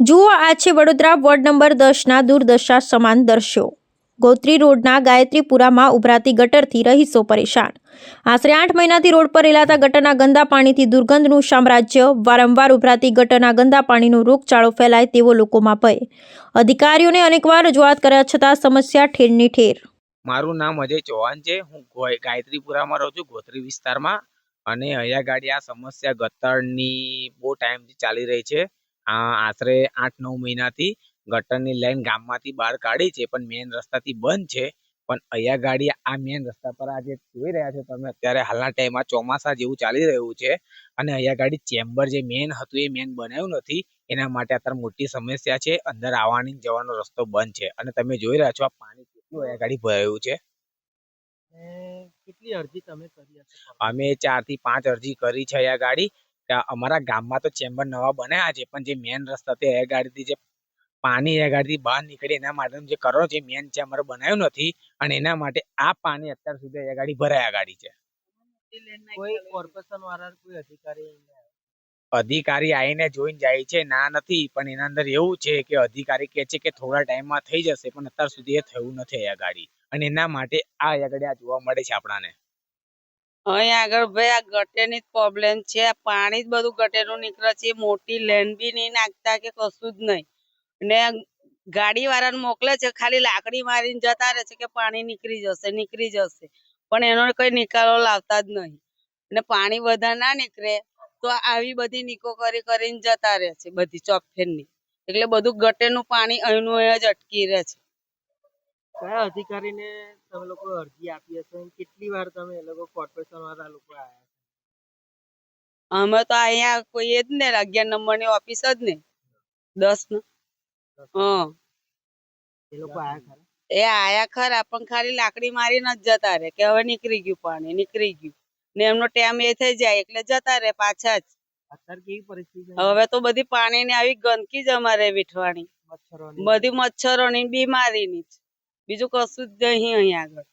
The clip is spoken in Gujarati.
જુઓ, આ છે વડોદરા વોર્ડ નંબર દસના દુર્દશા સમાન દ્રશ્યો. ગોત્રી રોડના ગાયત્રીપુરામાં ઉભરાતી ગટરથી રહીશો પરેશાન. આશરે આઠ મહિનાથી રોડ પર રેલાતા ગટરના ગંદા પાણીથી દુર્ગંધનું સામ્રાજ્ય, વારંવાર ઉભરાતી ગટરના ગંદા પાણીનો રોગચાળો ફેલાય તેવો લોકોમાં ભય. અધિકારીઓને અનેકવાર રજૂઆત કર્યા છતાં સમસ્યા ઠેરની ઠેર. મારું નામ અજય ચૌહાણ છે. હું ગોય- ગાયત્રીપુરામાં રહું છું, ગોત્રી વિસ્તારમાં. અને અહીંયા ગાડી આ સમસ્યા ગટરની બહુ ટાઈમથી ચાલી રહી છે. આશરે આઠ નવ મહિનાથી ગટરની લાઈન ગામમાંથી બહાર કાઢી છે પણ મેઇન રસ્તાથી બંધ છે. પણ અહીંયા ગાડી આ મેઇન રસ્તા પર આજે જોઈ રહ્યા છો તમે અત્યારે હાલના ટાઈમમાં ચોમાસા જેવું ચાલી રહ્યું છે અને અહીંયા ગાડી ચેમ્બર જે મેઇન હતું એ મેઇન બનાવ્યું નથી. એના માટે અત્યારે મોટી સમસ્યા છે અંદર આવવાની જવાનો રસ્તો બંધ છે. અને તમે જોઈ રહ્યા છો આ પાણી કેટલું અહીંયા ગાડી ભરાયું છે. કેટલી અરજી તમે કરી અમે ચારથી પાંચ અરજી કરી છે અહીંયા ગાડી. અમારા ગામમાં તો ચેમ્બર નવા બન્યા છે પણ જે મેન રસ્તા તે એગાડીથી જે પાણી એગાડીથી બહાર નીકળે એના માટેનું જે કરો છે મેઇન ચેમ્બર બનાવ્યું નથી અને એના માટે આ પાણી અત્યાર સુધી એગાડી ભરાયા ગાડી છે. કોઈ કોર્પોરેશન વાળા કોઈ અધિકારી અધિકારી આવીને જોઈને જાય છે ના નથી પણ એના અંદર એવું છે કે અધિકારી કહે છે કે થોડા ટાઈમમાં થઈ જશે પણ અત્યાર સુધી એ થયું નથી આ ગાડી. અને એના માટે આ આગળ જોવા મળે છે આપણાને. અહીંયા આગળ ભાઈ, આ ગટેરની પ્રોબ્લેમ છે. આ પાણી જ બધું ગટેરનું નીકળે છે. મોટી લેન બી નહીં નાખતા કે કશું જ નહીં. ને ગાડી વાળાને મોકલે છે, ખાલી લાકડી મારીને જતા રહે છે કે પાણી નીકળી જશે નીકળી જશે. પણ એનો કોઈ નિકાલો લાવતા જ નહીં. અને પાણી બધા ના નીકળે તો આવી બધી નીકો કરી કરીને જતા રહે છે બધી ચોપફેરની એટલે બધું ગટેરનું પાણી અહીંનું અહીં જ અટકી રહે છે. કયા અધિકારીને તમે લોકો અરજી આપી હશે અને કેટલી વાર તમે એ લોકો કોર્પોરેશન વાળા લોકો આવ્યા અમે તો અહીંયા કોઈ એ જ ને અગિયાર નંબરની ઓફિસ જ ને. દસ નો હા. એ લોકો આયા ખરા? એ આયા ખરા પણ ખાલી લાકડી મારીને જ જતા રહે કે હવે નીકળી ગયું પાણી નીકળી ગયું. ને એમનો ટાઈમ એ થઈ જાય એટલે જતા રહે પાછા જ. અત્યારે કેવી પરિસ્થિતિ હવે તો બધી પાણી ની આવી ગંદકી જ અમારે વીઠવાની મચ્છરો ની બીમારી ની જ. બીજું કશું જ નહીં અહીંયા આગળ.